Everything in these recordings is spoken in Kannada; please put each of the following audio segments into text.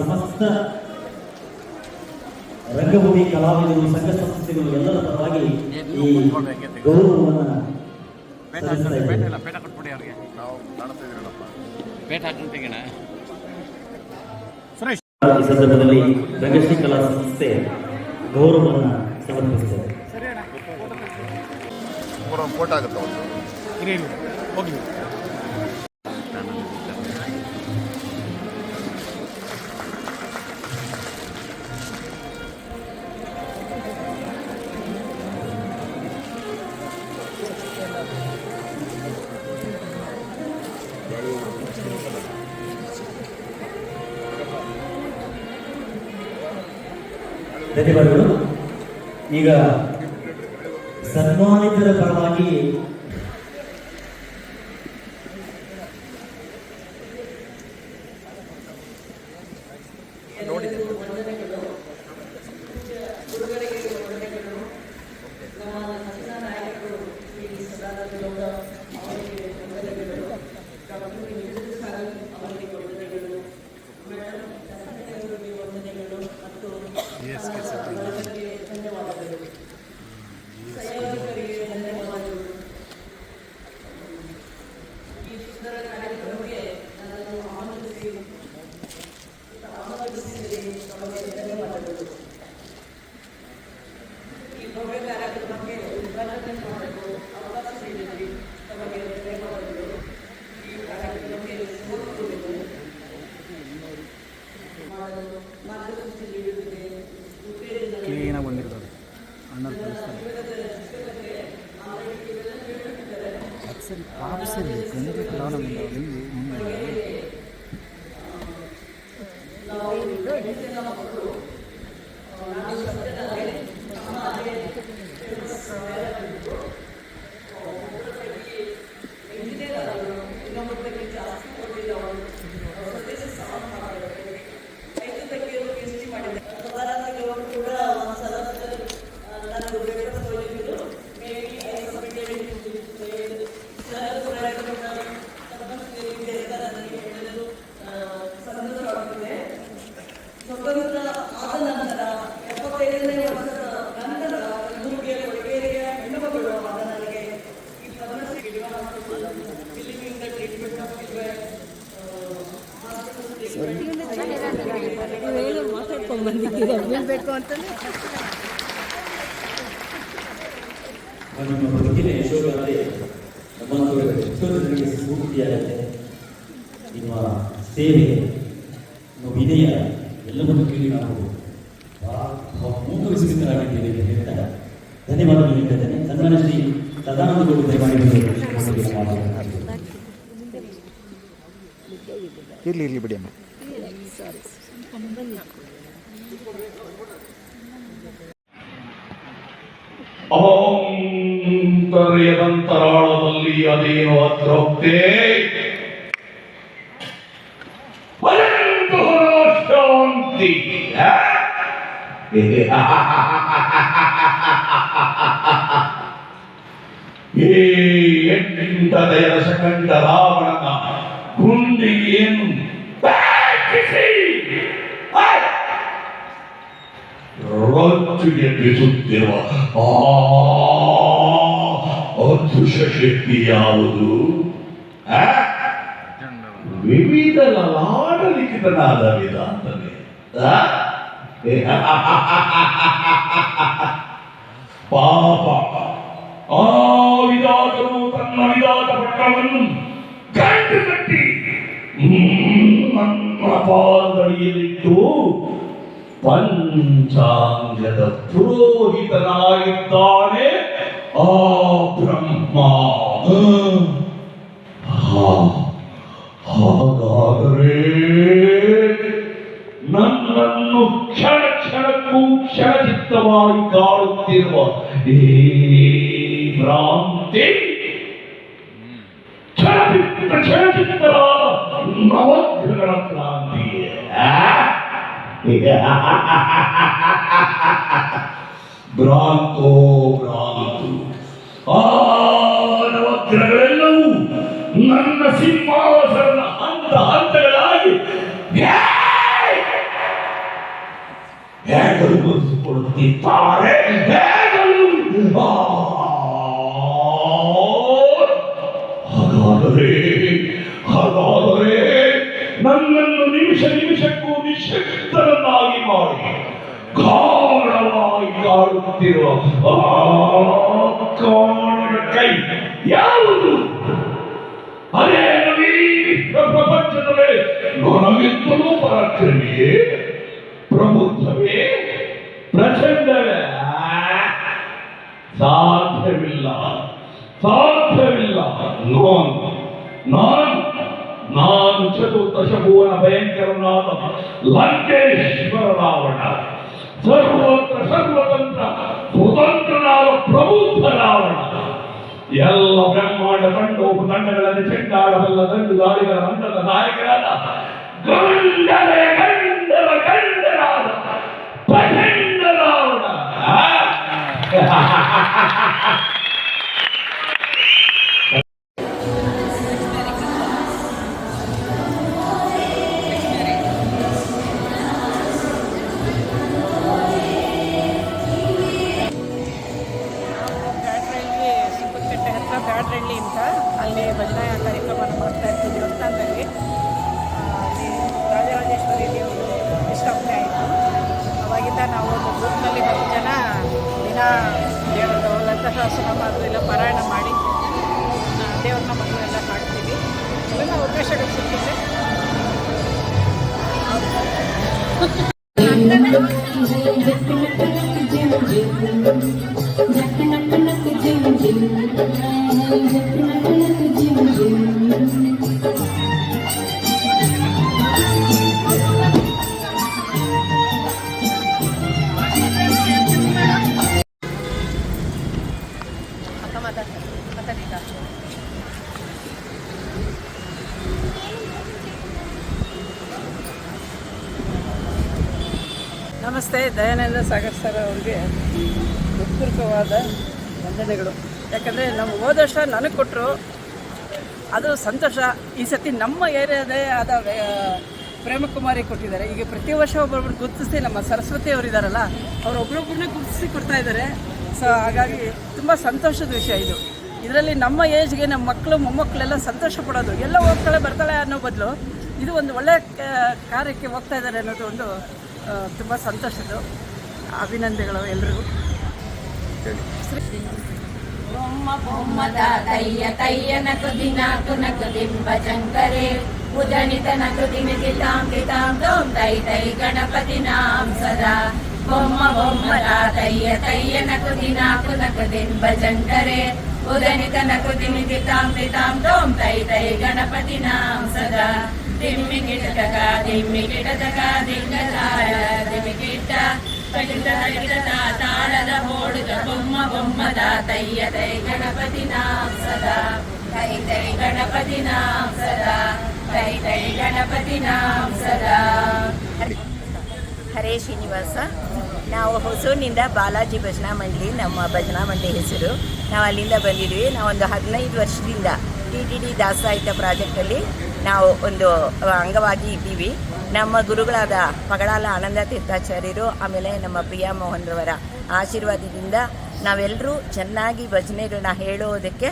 ಸಮಸ್ತ ರಂಗಭೂಮಿ ಕಲಾವಿದರು ಸಂಘ ಸಂಸ್ಥೆಗಳು ಎಲ್ಲರ ಪರವಾಗಿ ಈ ಗೌರವವನ್ನು ಈ ಸಂದರ್ಭದಲ್ಲಿ ರಂಗಶ್ರೀ ಕಲಾ ಸಂಸ್ಥೆ ಗೌರವವನ್ನು ಸಮರ್ಪಿಸುತ್ತದೆ ಮೂರ ಫೋಟೋ ಆಗುತ್ತೆ ಧನ್ಯವಾದಗಳು. ಈಗ ಸನ್ಮಾನಿತರ ಪರವಾಗಿ ಕ್ಲೀನಾಗಿ ಬಂದಿರ್ತದೆ ಅಣ್ಣರು ಕಳಿಸ್ತಾರೆ ಅದು ಸರಿ ಪಾಪ ಸರಿ ಕಣ್ಣಿಗೆ ಕಲಾವಣ ನಿಮ್ಮ ಸೇವೆ ನಿಮ್ಮ ವಿನಯ ಎಲ್ಲವನ್ನು ಕೇಳಿ ನಾವು ಬಹಳ ಮೂಕ ವಿಸ್ಮಿತರಾಗಿದ್ದೇವೆ ಅಂತ ಹೇಳ್ತಾ ಧನ್ಯವಾದಗಳು ನೀಡಿದ್ದೇನೆ ಸನ್ಮಾನ ಶ್ರೀ ಸದಾನಂದಗೌಡ ದಯಮಾಡಿ ಮಾತಾಡ್ತಾರೆ ಇರಲಿ ಇರಲಿ ಬಿಡಿ ಅಮ್ಮ. ಅವಂತರ್ಯದಂತರಾಳದಲ್ಲಿ ಅದೇನು ಅತೃಪ್ತಿ ಅನಂತ ಶಾಂತಿ ಆ? ಈ ಎಂಟನೆಯ ದಶಕಂಡ ರಾವಣನ ಗುಂಡಿಗೇನು ಬ್ಯಾಟಿಸಿ ಆ? ರೊಚ್ಚು ಎಬ್ಬಿಸುತ್ತಿರುವ ಆ ಅದೃಶ ಶಕ್ತಿ ಯಾವುದು? ವಿವಿಧ ಲಲಾಟಲಿಖಿತನಾದ ವೇದಾಂತನೇ ಆ? ಪಾಪ ಆ ವಿಧಾತನು ತನ್ನ ವಿಧಾತ ಪಟ್ಟವನ್ನು ಗಂಟು ಕಟ್ಟಿ ನನ್ನ ಪಂಚಾಂಗದ ಪುರೋಹಿತನಾಗಿದ್ದಾನೆ ಆ ಬ್ರಹ್ಮ ಹಾ, ಹಾಗಾದರೆ ನನ್ನನ್ನು ಕ್ಷಣ ಕ್ಷಣಕ್ಕೂ ಕ್ಷಣಚಿತ್ತವಾಗಿ ಕಾಡುತ್ತಿರುವ ಈ ಭ್ರಾಂತಿ ಕ್ಷಣಚಿತ್ತ ಕ್ಷಣಚಿತ್ತರಾದ ನವಗ್ರಹಗಳ ಕ್ರಾಂತಿಯೇ ಆ? ಭ್ರಾಂತೋ ಭ್ರಾಂತು ಆ ನವಗ್ರಹಗಳೆಲ್ಲವೂ ನನ್ನ ಸಿಂಹಾಸನದ ಹಂತ ಹಂತಗಳಾಗಿ ನ್ಯಾಯ್ ಹೇಗಲು ಮುಗಿಸಿಕೊಳ್ಳುತ್ತಿದ್ದಾರೆ ಹೇಗಲು ಆ! ಹಾಗಾದರೆ ಹಾಗಾದರೆ ನನ್ನನ್ನು ನಿಮಿಷ ನಿಮಿಷಕ್ಕೂ ನಿಶ್ಶಕ್ತರನ್ನಾಗಿ ಮಾಡಿ ಗಾಢವಾಗಿ ಕಾಡುತ್ತಿರುವ ಆ ಕಾಣದ ಕೈ ಯಾವುದು ಅದೇನು ಈ ವಿಶ್ವ ಪ್ರಪಂಚದಲ್ಲಿ ನನಗಿಂತಲೂ ಪರಾಕ್ರಮಿಯೇ ಪ್ರಬುದ್ಧವೇ ಪ್ರಚಂಡವೇ ಆ, ಸಾಧ್ಯವಿಲ್ಲ ಸಾಧ್ಯವಿಲ್ಲ ನಾನು ನಾನು ನಾನು ಚತುರ್ದಶ ಭುವನ ಭಯಂಕರನಾದ ಲಂಕೇಶ್ವರ ರಾವಣ ಸರ್ವತ್ರ ಸರ್ವತಂತ್ರ, ಸ್ವತಂತ್ರನಾದ ಪ್ರಬುದ್ಧ ರಾವಣ ಎಲ್ಲ ಬ್ರಹ್ಮಾಂಡ ಕಂಡು ತಂಡಗಳಲ್ಲಿ ಚೆಂಡಾಡಬಲ್ಲ ದಂಡು ದಾಳಿಗಳ ಮಂಡಲ ನಾಯಕರಾದ ಗಂಡರ ಬ್ಯಾಟ್ರಳ್ಳಿ ಅಂತ ಅಲ್ಲಿ ಭಜನಾ ಕಾರ್ಯಕ್ರಮವನ್ನು ಮಾಡ್ತಾ ಇರ್ತೀವಿ ದೇವಸ್ಥಾನದಲ್ಲಿ ಅಲ್ಲಿ ರಾಜರಾಜೇಶ್ವರಿ ದೇವರು ಪ್ರತಿಷ್ಠಾಪನೆ ಆಯಿತು ಅವಾಗಿಂದ ನಾವು ಒಂದು ಗ್ರೂಪ್ನಲ್ಲಿ ಹತ್ತು ಜನ ದಿನ ದೇವರದ್ದು ಅದು ಎಲ್ಲ ಪಾರಾಯಣ ಮಾಡಿ ದೇವರ ಎಲ್ಲ ಹಾಡ್ತೀವಿ ಇವೆಲ್ಲ ಅವಕಾಶಗಳು ಸಿಕ್ಕಿದೆ ಅಕ್ಕ ಮಾತಾಡ್ತಾರೆ ಮಾತಾಡಿದ ನಮಸ್ತೆ ದಯಾನಂದ ಸಾಗರ್ ಸರ್ ಅವ್ರಿಗೆ ಹೃತ್ಪೂರ್ವಕವಾದ ವಂದನೆಗಳು. ಯಾಕಂದರೆ ನಾವು ಹೋದಷ್ಟ ನನಗೆ ಕೊಟ್ಟರು ಅದು ಸಂತೋಷ. ಈ ಸತಿ ನಮ್ಮ ಏರಿಯಾದೇ ಆದ ಪ್ರೇಮಕುಮಾರಿ ಕೊಟ್ಟಿದ್ದಾರೆ. ಈಗ ಪ್ರತಿ ವರ್ಷ ಒಬ್ಬೊಬ್ರು ಗುರುತಿಸಿ ನಮ್ಮ ಸರಸ್ವತಿ ಅವರು ಇದ್ದಾರಲ್ಲ ಅವ್ರು ಒಬ್ರೊಬ್ಬರನ್ನ ಗುರುತಿಸಿ ಕೊಡ್ತಾ ಇದ್ದಾರೆ. ಸೊ ಹಾಗಾಗಿ ತುಂಬ ಸಂತೋಷದ ವಿಷಯ ಇದು. ಇದರಲ್ಲಿ ನಮ್ಮ ಏಜ್ಗೆ ನಮ್ಮ ಮಕ್ಕಳು ಮೊಮ್ಮಕ್ಕಳೆಲ್ಲ ಸಂತೋಷ ಪಡೋದು. ಎಲ್ಲ ಹೋಗ್ತಾಳೆ, ಬರ್ತಾಳೆ ಅನ್ನೋ ಬದಲು ಇದು ಒಂದು ಒಳ್ಳೆಯ ಕಾರ್ಯಕ್ಕೆ ಹೋಗ್ತಾ ಇದ್ದಾರೆ ಅನ್ನೋದು ಒಂದು ತುಂಬ ಸಂತೋಷದ್ದು. ಅಭಿನಂದನೆಗಳು ಎಲ್ರಿಗೂ. బొమ్మ బొమ్మ తాతయ్య తయ్యనకు దినాకు నకు దింబ శంకరే. భుజనిత నకు దినితి తాంకితాం తోం తై తై గణపతి నాం సదా. బొమ్మ బొమ్మ తాతయ్య తయ్యనకు దినాకు నకు దింబ శంకరే. ఉదనిత నకు దినితి తాంకితాం తోం తై తై గణపతి నాం సదా. దిమ్మి కిటతగా దిమ్మి కిటతగా దింగ తార దిమి కిట్ట. పగిత తాళద ఓడుగా ನಾಂ ಸದಾ ಕೈ ತೈ ಗಣಪತಿ ಸದಾ ಕೈ ತೈ ಗಣಪತಿ ಸದಾ ಹರೇ ಶ್ರೀನಿವಾಸ, ನಾವು ಹೊಸೂರಿನಿಂದ ಬಾಲಾಜಿ ಭಜನಾ ಮಂಡಳಿ, ನಮ್ಮ ಭಜನಾ ಮಂಡಳಿ ಹೆಸರು. ನಾವು ಅಲ್ಲಿಂದ ಬಂದಿದ್ವಿ. ನಾವೊಂದು ಹದಿನೈದು ವರ್ಷದಿಂದ ಟಿ ಟಿ ಡಿ ದಾಸಾಹಿತ್ಯ ಪ್ರಾಜೆಕ್ಟಲ್ಲಿ ನಾವು ಒಂದು ಅಂಗವಾಗಿ ಇದ್ದೀವಿ. ನಮ್ಮ ಗುರುಗಳಾದ ಪಗಳಾಲ ಆನಂದ ತೀರ್ಥಾಚಾರ್ಯರು, ಆಮೇಲೆ ನಮ್ಮ ಪ್ರಿಯಾ ಮೋಹನ್ರವರ ಆಶೀರ್ವಾದದಿಂದ ನಾವೆಲ್ಲರೂ ಚೆನ್ನಾಗಿ ಭಜನೆಗಳನ್ನ ಹೇಳೋದಕ್ಕೆ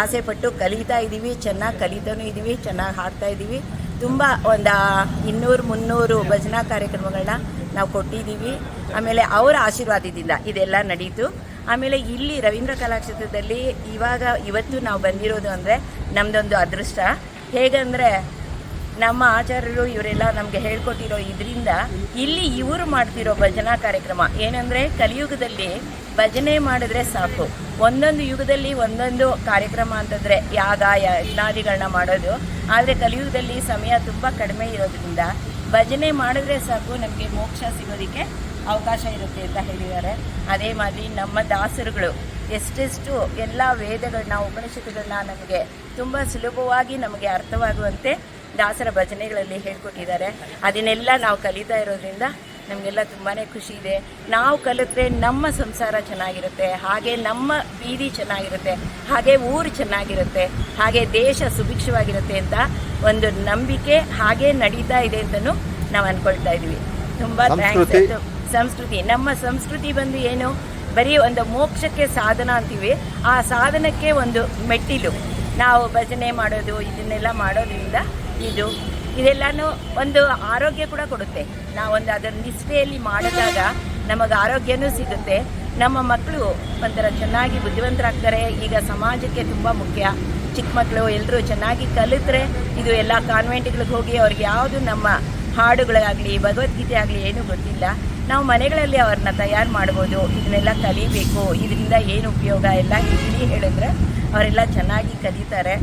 ಆಸೆ ಪಟ್ಟು ಕಲಿತಾ ಇದ್ದೀವಿ, ಚೆನ್ನಾಗಿ ಕಲಿತಾನೂ ಇದ್ದೀವಿ, ಚೆನ್ನಾಗಿ ಹಾಡ್ತಾ ಇದ್ದೀವಿ. ತುಂಬ ಒಂದು ಇನ್ನೂರು ಮುನ್ನೂರು ಭಜನಾ ಕಾರ್ಯಕ್ರಮಗಳನ್ನ ನಾವು ಕೊಟ್ಟಿದ್ದೀವಿ. ಆಮೇಲೆ ಅವರ ಆಶೀರ್ವಾದದಿಂದ ಇದೆಲ್ಲ ನಡೀತು. ಆಮೇಲೆ ಇಲ್ಲಿ ರವೀಂದ್ರ ಕಲಾಕ್ಷೇತ್ರದಲ್ಲಿ ಇವಾಗ ಇವತ್ತು ನಾವು ಬಂದಿರೋದು ಅಂದರೆ ನಮ್ಮದೊಂದು ಅದೃಷ್ಟ. ಹೇಗಂದರೆ ನಮ್ಮ ಆಚಾರ್ಯರು ಇವರೆಲ್ಲ ನಮಗೆ ಹೇಳ್ಕೊಟ್ಟಿರೋ ಇದರಿಂದ ಇಲ್ಲಿ ಇವರು ಮಾಡ್ತಿರೋ ಭಜನಾ ಕಾರ್ಯಕ್ರಮ. ಏನಂದರೆ ಕಲಿಯುಗದಲ್ಲಿ ಭಜನೆ ಮಾಡಿದ್ರೆ ಸಾಕು. ಒಂದೊಂದು ಯುಗದಲ್ಲಿ ಒಂದೊಂದು ಕಾರ್ಯಕ್ರಮ ಅಂತಂದರೆ ಯಾಗ ಯಜ್ಞಾದಿಗಳನ್ನ ಮಾಡೋದು. ಆದರೆ ಕಲಿಯುಗದಲ್ಲಿ ಸಮಯ ತುಂಬ ಕಡಿಮೆ ಇರೋದ್ರಿಂದ ಭಜನೆ ಮಾಡಿದ್ರೆ ಸಾಕು, ನಮಗೆ ಮೋಕ್ಷ ಸಿಗೋದಕ್ಕೆ ಅವಕಾಶ ಇರುತ್ತೆ ಅಂತ ಹೇಳಿದ್ದಾರೆ. ಅದೇ ಮಾದರಿ ನಮ್ಮ ದಾಸರುಗಳು ಎಷ್ಟೆಷ್ಟು ಎಲ್ಲ ವೇದಗಳನ್ನ, ಉಪನಿಷತ್ತುಗಳನ್ನ ನಮಗೆ ತುಂಬ ಸುಲಭವಾಗಿ ನಮಗೆ ಅರ್ಥವಾಗುವಂತೆ ದಾಸರ ಭಜನೆಗಳಲ್ಲಿ ಹೇಳ್ಕೊಟ್ಟಿದ್ದಾರೆ. ಅದನ್ನೆಲ್ಲ ನಾವು ಕಲಿತಾ ಇರೋದ್ರಿಂದ ನಮಗೆಲ್ಲ ತುಂಬಾ ಖುಷಿ ಇದೆ. ನಾವು ಕಲಿತ್ರೆ ನಮ್ಮ ಸಂಸಾರ ಚೆನ್ನಾಗಿರುತ್ತೆ ಹಾಗೆ ನಮ್ಮ ಬೀದಿ ಚೆನ್ನಾಗಿರುತ್ತೆ ಹಾಗೆ ಊರು ಚೆನ್ನಾಗಿರುತ್ತೆ ಹಾಗೆ ದೇಶ ಸುಭಿಕ್ಷವಾಗಿರುತ್ತೆ ಅಂತ ಒಂದು ನಂಬಿಕೆ ಹಾಗೆ ನಡೀತಾ ಇದೆ ಅಂತಲೂ ನಾವು ಅಂದ್ಕೊಳ್ತಾ ಇದ್ವಿ ತುಂಬ ಥ್ಯಾಂಕ್ಸ್ ಸಂಸ್ಕೃತಿ. ನಮ್ಮ ಸಂಸ್ಕೃತಿ ಬಂದು ಏನು? ಬರೀ ಒಂದು ಮೋಕ್ಷಕ್ಕೆ ಸಾಧನ ಅಂತೀವಿ. ಆ ಸಾಧನಕ್ಕೆ ಒಂದು ಮೆಟ್ಟಿಲು. ನಾವು ಭಜನೆ ಮಾಡೋದು ಇದನ್ನೆಲ್ಲ ಮಾಡೋದ್ರಿಂದ ಇದು ಇದೆಲ್ಲಾನು ಒಂದು ಆರೋಗ್ಯ ಕೂಡ ಕೊಡುತ್ತೆ. ನಾವೊಂದು ಅದರ ನಿಷ್ಠೆಯಲ್ಲಿ ಮಾಡಿದಾಗ ನಮಗೆ ಆರೋಗ್ಯನೂ ಸಿಗುತ್ತೆ. ನಮ್ಮ ಮಕ್ಕಳು ಒಂಥರ ಚೆನ್ನಾಗಿ ಬುದ್ಧಿವಂತರಾಗ್ತಾರೆ. ಈಗ ಸಮಾಜಕ್ಕೆ ತುಂಬ ಮುಖ್ಯ. ಚಿಕ್ಕ ಮಕ್ಕಳು ಎಲ್ಲರೂ ಚೆನ್ನಾಗಿ ಕಲಿತರೆ ಇದು ಎಲ್ಲ ಕಾನ್ವೆಂಟ್ಗಳಿಗೆ ಹೋಗಿ ಅವ್ರಿಗೆ ಯಾವುದು ನಮ್ಮ ಹಾಡುಗಳಾಗಲಿ, ಭಗವದ್ಗೀತೆ ಆಗಲಿ ಏನೂ ಗೊತ್ತಿಲ್ಲ. ನಾವು ಮನೆಗಳಲ್ಲಿ ಅವ್ರನ್ನ ತಯಾರು ಮಾಡ್ಬೋದು. ಇದನ್ನೆಲ್ಲ ಕಲಿಬೇಕು. ಇದರಿಂದ ಏನು ಉಪಯೋಗ? ಎಲ್ಲ ಹೇಳಿ ಹೇಳಿದ್ರೆ ಅವರೆಲ್ಲ ಚೆನ್ನಾಗಿ ಕಲಿತಾರೆ.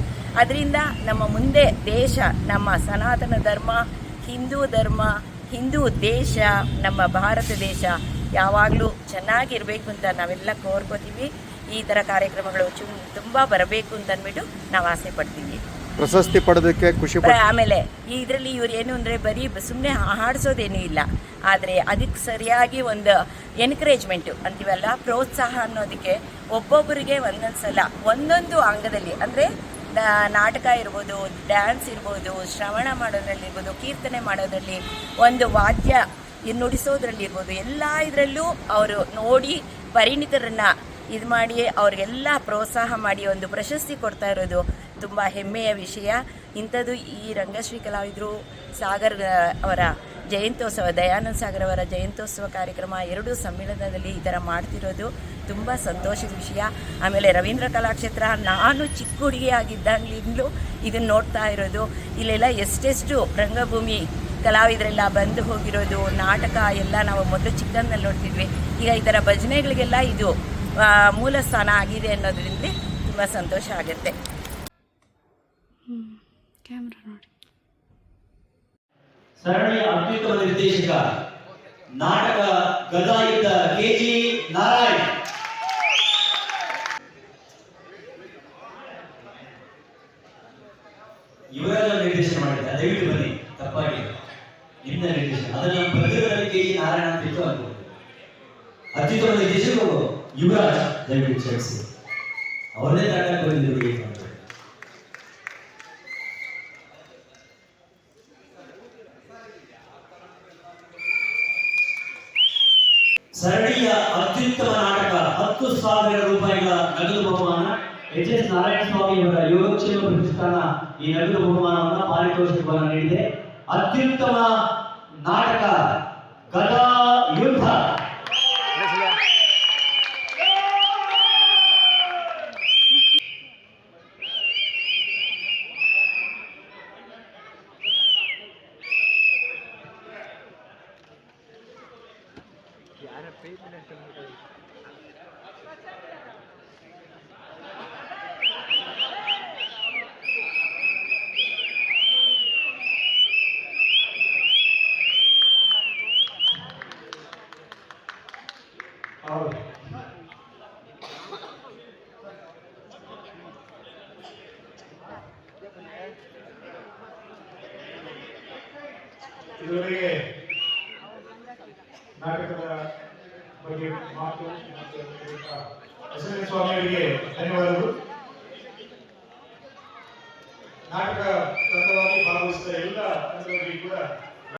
ಅದರಿಂದ ನಮ್ಮ ಮುಂದೆ ದೇಶ ನಮ್ಮ ಸನಾತನ ಧರ್ಮ ಹಿಂದೂ ಧರ್ಮ ಹಿಂದೂ ದೇಶ ನಮ್ಮ ಭಾರತ ದೇಶ ಯಾವಾಗಲೂ ಚೆನ್ನಾಗಿರಬೇಕು ಅಂತ ನಾವೆಲ್ಲ ಕೋರ್ಕೋತೀವಿ. ಈ ಥರ ಕಾರ್ಯಕ್ರಮಗಳು ಚು ತುಂಬ ಬರಬೇಕು ಅಂತ ಅಂದ್ಬಿಟ್ಟು ನಾವು ಆಸೆ ಪಡ್ತೀವಿ. ಪ್ರಶಸ್ತಿ ಪಡೆದಕ್ಕೆ ಖುಷಿ ಆಮೇಲೆ ಇದರಲ್ಲಿ ಇವ್ರು ಏನು ಅಂದರೆ ಬರೀ ಸುಮ್ಮನೆ ಹಾಡಿಸೋದೇನೂ ಇಲ್ಲ. ಆದರೆ ಅದಕ್ಕೆ ಸರಿಯಾಗಿ ಒಂದು ಎನ್ಕರೇಜ್ಮೆಂಟು ಅಂತೀವಲ್ಲ ಪ್ರೋತ್ಸಾಹ ಅನ್ನೋದಕ್ಕೆ ಒಬ್ಬೊಬ್ಬರಿಗೆ ಒಂದೊಂದು ಸಲ ಒಂದೊಂದು ಅಂಗದಲ್ಲಿ ಅಂದರೆ ನಾಟಕ ಇರ್ಬೋದು ಡ್ಯಾನ್ಸ್ ಇರ್ಬೋದು, ಶ್ರವಣ ಮಾಡೋದ್ರಲ್ಲಿರ್ಬೋದು, ಕೀರ್ತನೆ ಮಾಡೋದ್ರಲ್ಲಿ ಒಂದು ವಾದ್ಯ ನುಡಿಸೋದ್ರಲ್ಲಿರ್ಬೋದು ಎಲ್ಲ ಇದರಲ್ಲೂ ಅವರು ನೋಡಿ ಪರಿಣಿತರನ್ನ ಇದು ಮಾಡಿ ಅವ್ರಿಗೆಲ್ಲ ಪ್ರೋತ್ಸಾಹ ಮಾಡಿ ಒಂದು ಪ್ರಶಸ್ತಿ ಕೊಡ್ತಾ ಇರೋದು ತುಂಬ ಹೆಮ್ಮೆಯ ವಿಷಯ. ಇಂಥದ್ದು ಈ ರಂಗಶ್ರೀ ಕಲಾವಿದರು ಸಾಗರ್ ಅವರ ಜಯಂತ್ಯೋತ್ಸವ, ದಯಾನಂದ ಸಾಗರ್ ಅವರ ಜಯಂತ್ಯೋತ್ಸವ ಕಾರ್ಯಕ್ರಮ ಎರಡೂ ಸಮ್ಮೇಳನದಲ್ಲಿ ಈ ಥರ ಮಾಡ್ತಿರೋದು ತುಂಬ ಸಂತೋಷದ ವಿಷಯ. ಆಮೇಲೆ ರವೀಂದ್ರ ಕಲಾಕ್ಷೇತ್ರ, ನಾನು ಚಿಕ್ಕ ಹುಡುಗಿಯಾಗಿದ್ದಾಗಲಿಂದಲೂ ಇದನ್ನು ನೋಡ್ತಾ ಇರೋದು. ಇಲ್ಲೆಲ್ಲ ಎಷ್ಟೆಷ್ಟು ರಂಗಭೂಮಿ ಕಲಾವಿದರೆಲ್ಲ ಬಂದು ಹೋಗಿರೋದು, ನಾಟಕ ಎಲ್ಲ ನಾವು ಮೊದಲು ಚಿಕ್ಕಂದಲ್ಲಿ ನೋಡ್ತಿದ್ವಿ. ಈಗ ಈ ಥರ ಭಜನೆಗಳಿಗೆಲ್ಲ ಇದು ಮೂಲ ಸ್ಥಾನ ಆಗಿದೆ ಅನ್ನೋದ್ರಿಂದ ತುಂಬ ಸಂತೋಷ ಆಗುತ್ತೆ. ಸರಣಿಯ ಅತ್ಯುತ್ತಮ ನಿರ್ದೇಶಕ, ನಾಟಕ ಗದಾಯಿತ ಕೆ ಜಿ ನಾರಾಯಣ್. ಇವರೆಲ್ಲ ನಿರ್ದೇಶನ ಮಾಡಿದ್ದಾರೆ. ದಯವಿಟ್ಟು ಬನ್ನಿ. ತಪ್ಪಾಗಿ ನಿಮ್ಮ ನಿರ್ದೇಶನ. ಅದನ್ನ ಬರೆದಿರೋದ್ರಲ್ಲಿ ಕೆ ಜಿ ನಾರಾಯಣ ಅಂತ ಇತ್ತು ಅನ್ಬೋದು. ಅತ್ಯುತ್ತಮ ನಿರ್ದೇಶಕರು ಯುವರಾಜ್. ದಯವಿಟ್ಟು ಕ್ಷಮಿಸಿ. ಅವರೇ ತಂಡ ಬಂದಿದ್ರು ಸಾವಿರ ರೂಪಾಯಿಗಳ ನಗದು ಬಹುಮಾನ. ಎಚ್ ಎಸ್ ನಾರಾಯಣ ಸ್ವಾಮಿ ಅವರ ಯೋಗಕ್ಷೇಮ ಪ್ರತಿಷ್ಠಾನ ಈ ನಗದು ಬಹುಮಾನವನ್ನು ಪಾರಿತೋಷಕವನ್ನು ನೀಡಿದೆ. ಅತ್ಯುತ್ತಮ ನಾಟಕ और